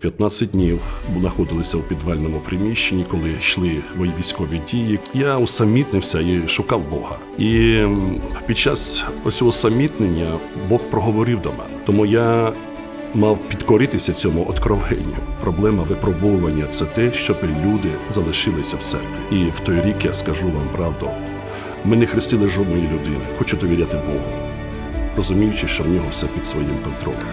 15 днів знаходилися у підвальному приміщенні, коли йшли військові дії. Я усамітнився і шукав Бога. І під час оцього самітнення Бог проговорив до мене. Тому я мав підкоритися цьому откровенню. Проблема випробовування це те, щоб люди залишилися в церкві. І в той рік я скажу вам правду. Ми не хрестили жодної людини. Хочу довіряти Богу, розуміючи, що в нього все під своїм контролем.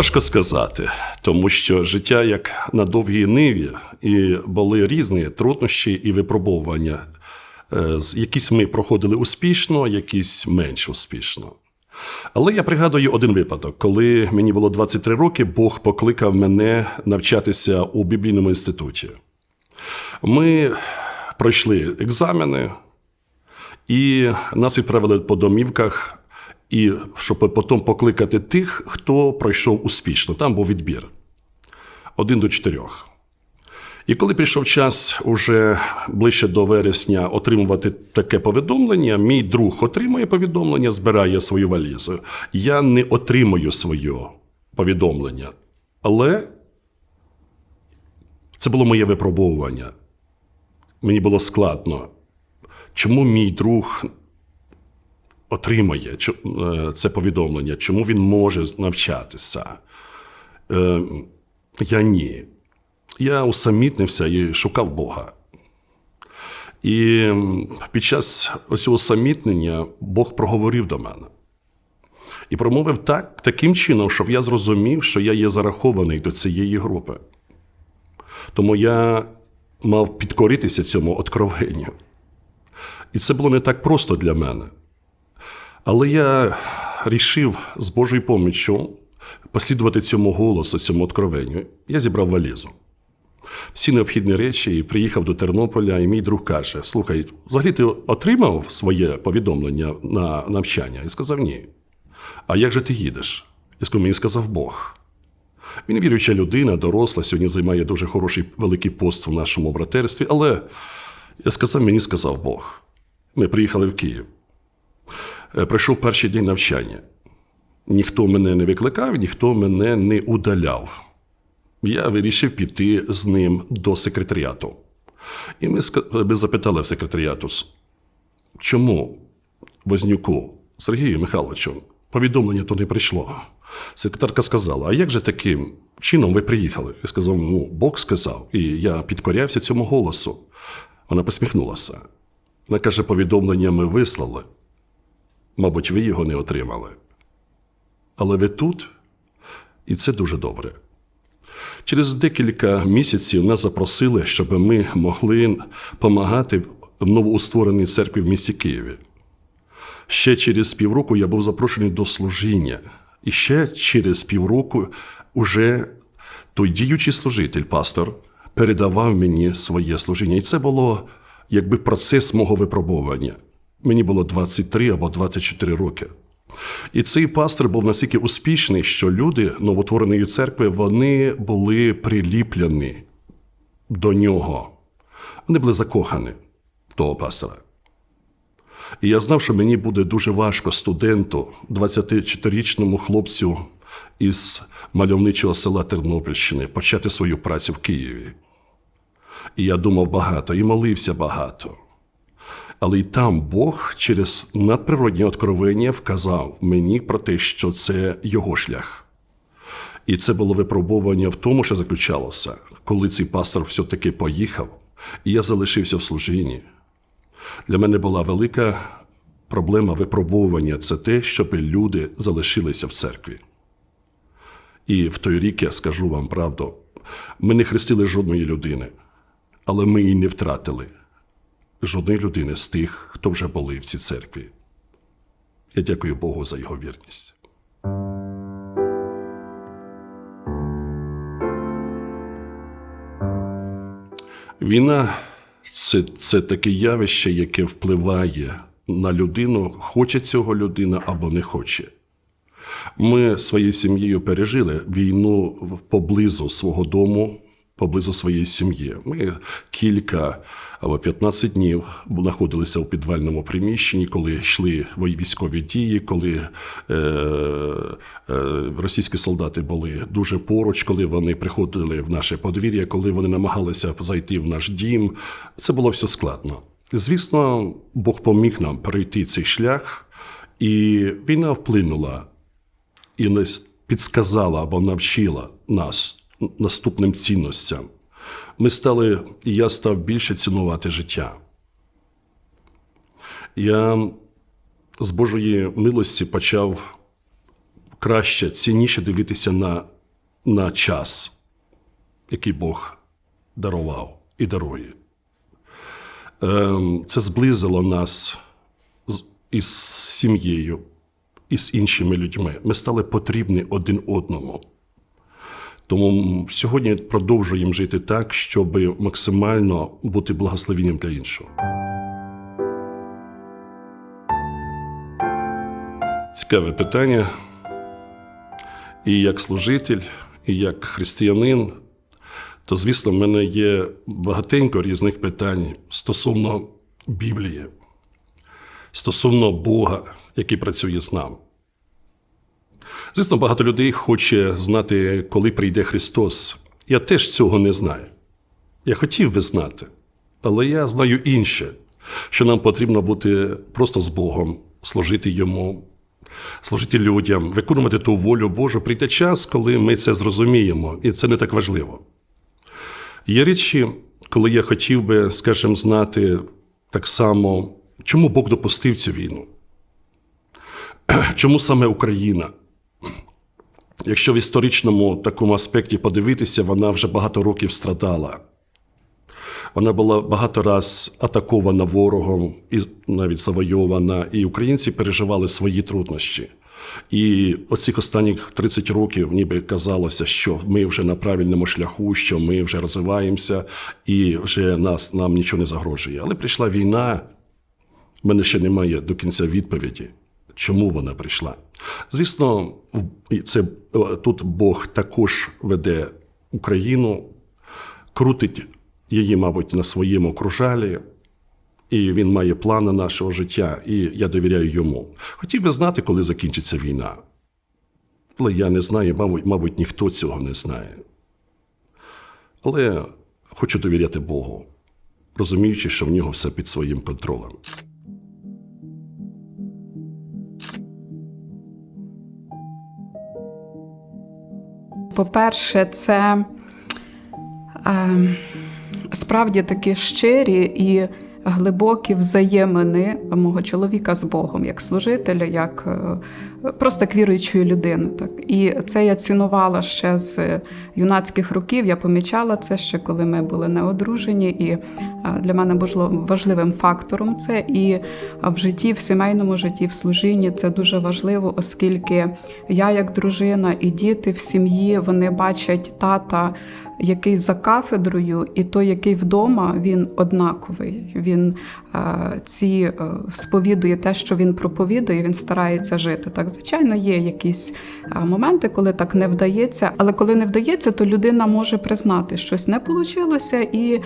Важко сказати, тому що життя як на довгій ниві, і були різні труднощі і випробовування. Е, Якісь ми проходили успішно, якісь менш успішно. Але я пригадую один випадок, коли мені було 23 роки, Бог покликав мене навчатися у біблійному інституті. Ми пройшли екзамени, і нас відправили по домівках, і щоб потім покликати тих, хто пройшов успішно. Там був відбір один до чотирьох. І коли прийшов час уже ближче до вересня отримувати таке повідомлення, мій друг отримує повідомлення, збирає свою валізу. Я не отримую своє повідомлення. Але це було моє випробовування. Мені було складно. Чому мій друг отримає е, це повідомлення? Чому він може навчатися? Е, Я ні. Я усамітнився і шукав Бога. І під час цього самітнення Бог проговорив до мене. І промовив так, таким чином, щоб я зрозумів, що я є зарахований до цієї групи. Тому я мав підкоритися цьому откровенню. І це було не так просто для мене. Але я рішив з Божою поміччю послідувати цьому голосу, цьому откровенню. Я зібрав валізу. Всі необхідні речі і приїхав до Тернополя, і мій друг каже: Слухай, взагалі ти отримав своє повідомлення на навчання? Я сказав ні. А як же ти їдеш? Я сказав, мені сказав Бог. Він віруюча людина, доросла, сьогодні займає дуже хороший великий пост в нашому братерстві, але я сказав, мені сказав Бог. Ми приїхали в Київ. Е, Прийшов перший день навчання. Ніхто мене не викликав, ніхто мене не удаляв. Я вирішив піти з ним до секретаріату. І ми, запитали в секретаріату, чому Вознюку Сергію Михайловичу повідомлення то не прийшло. Секретарка сказала: А як же таким чином ви приїхали? Я сказав: ну, Бог сказав, і я підкорявся цьому голосу. Вона посміхнулася. Вона каже: повідомлення ми вислали. Мабуть, ви його не отримали. Але ви тут, і це дуже добре. Через декілька місяців нас запросили, щоб ми могли допомагати в новоутвореній церкві в місті Києві. Ще через півроку я був запрошений до служіння. І ще через півроку уже той діючий служитель, пастор, передавав мені своє служіння. І це було якби процес мого випробування. Мені було 23 або 24 роки. І цей пастор був настільки успішний, що люди новотвореної церкви вони були приліплені до нього. Вони були закохані того пастора. І я знав, що мені буде дуже важко студенту, 24-річному хлопцю із мальовничого села Тернопільщини, почати свою працю в Києві. І я думав багато, і молився багато. Але й там Бог через надприродні откровення вказав мені про те, що це його шлях. І це було випробування в тому, що заключалося, коли цей пастор все-таки поїхав, і я залишився в служінні. Для мене була велика проблема випробовування це те, щоб люди залишилися в церкві. І в той рік я скажу вам правду: ми не хрестили жодної людини, але ми її не втратили жодної людини з тих, хто вже були в цій церкві. Я дякую Богу за його вірність. Війна це, це таке явище, яке впливає на людину, хоче цього людина або не хоче. Ми своєю сім'єю пережили війну поблизу свого дому, поблизу своєї сім'ї. Ми кілька або 15 днів знаходилися у підвальному приміщенні, коли йшли військові дії, коли е, е, російські солдати були дуже поруч, коли вони приходили в наше подвір'я, коли вони намагалися зайти в наш дім. Це було все складно. Звісно, Бог поміг нам перейти цей шлях, і війна вплинула і нас підсказала або навчила нас наступним цінностям. Ми стали, і я став більше цінувати життя. Я з Божої милості почав краще, цінніше дивитися на, на час, який Бог дарував і дарує. Ем, Це зблизило нас із сім'єю, і з іншими людьми. Ми стали потрібні один одному. Тому сьогодні продовжуємо жити так, щоб максимально бути благословенням для іншого. Цікаве питання. І як служитель, і як християнин, то, звісно, в мене є багатенько різних питань стосовно Біблії, стосовно Бога, який працює з нами. Звісно, багато людей хоче знати, коли прийде Христос. Я теж цього не знаю. Я хотів би знати, але я знаю інше, що нам потрібно бути просто з Богом, служити Йому, служити людям, виконувати ту волю Божу. Прийде час, коли ми це зрозуміємо, і це не так важливо. Є речі, коли я хотів би, скажімо, знати так само, чому Бог допустив цю війну, чому саме Україна. Якщо в історичному такому аспекті подивитися, вона вже багато років страдала. Вона була багато раз атакована ворогом і навіть завойована, і українці переживали свої труднощі. І оцих останніх 30 років ніби казалося, що ми вже на правильному шляху, що ми вже розвиваємося, і вже нас, нам нічого не загрожує. Але прийшла війна, в мене ще немає до кінця відповіді, чому вона прийшла. Звісно, це, е, тут Бог також веде Україну, крутить її, мабуть, на своєму кружалі, і він має плани нашого життя, і я довіряю йому. Хотів би знати, коли закінчиться війна. Але я не знаю, мабуть, мабуть, ніхто цього не знає. Але хочу довіряти Богу, розуміючи, що в нього все під своїм контролем. По-перше, це е, справді такі щирі і глибокі взаємини мого чоловіка з Богом, як служителя, як е, просто як віруючої людини. Так. І це я цінувала ще з юнацьких років. Я помічала це ще, коли ми були не одружені. І е, для мене було важливим фактором це. І в житті, в сімейному житті, в служінні це дуже важливо, оскільки я, як дружина, і діти в сім'ї вони бачать тата, який за кафедрою, і той, який вдома, він однаковий. Він е, ці е, сповідує те, що він проповідує, він старається жити. Так, звичайно, є якісь е, моменти, коли так не вдається, але коли не вдається, то людина може признати, що щось не вийшло, і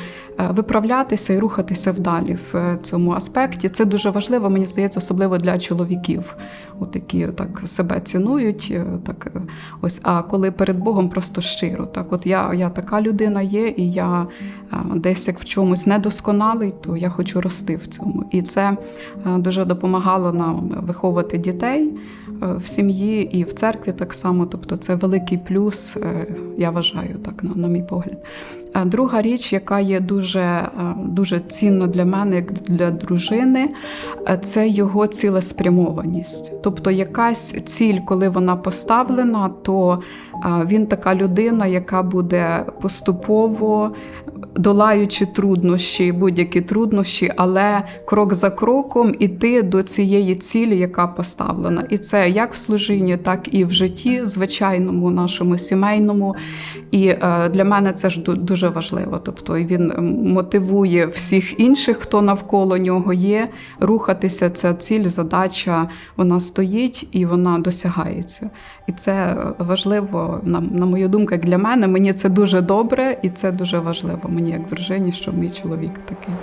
виправлятися і рухатися вдалі в цьому аспекті. Це дуже важливо, мені здається, особливо для чоловіків, от які так себе цінують. Так ось, а коли перед Богом просто щиро, так от я, я така людина є, і я е, десь як в чомусь недосконалий, то я хочу рости в цьому. І це е, дуже допомагало нам виховувати дітей е, в сім'ї і в церкві так само. Тобто це великий плюс, я вважаю, так, на, на мій погляд. Друга річ, яка є дуже, е, дуже цінна для мене, як для дружини, е, це його цілеспрямованість. Тобто якась ціль, коли вона поставлена, то е, він така людина, яка буде поступово долаючи труднощі, будь-які труднощі, але крок за кроком іти до цієї цілі, яка поставлена. І це як в служінні, так і в житті, звичайному, нашому сімейному. І е, для мене це ж дуже важливо. Тобто він мотивує всіх інших, хто навколо нього є, рухатися. Ця ціль, задача, вона стоїть і вона досягається. І це важливо, на, на мою думку, як для мене. Мені це дуже добре, і це дуже важливо мені як дружині, що мій чоловік такий.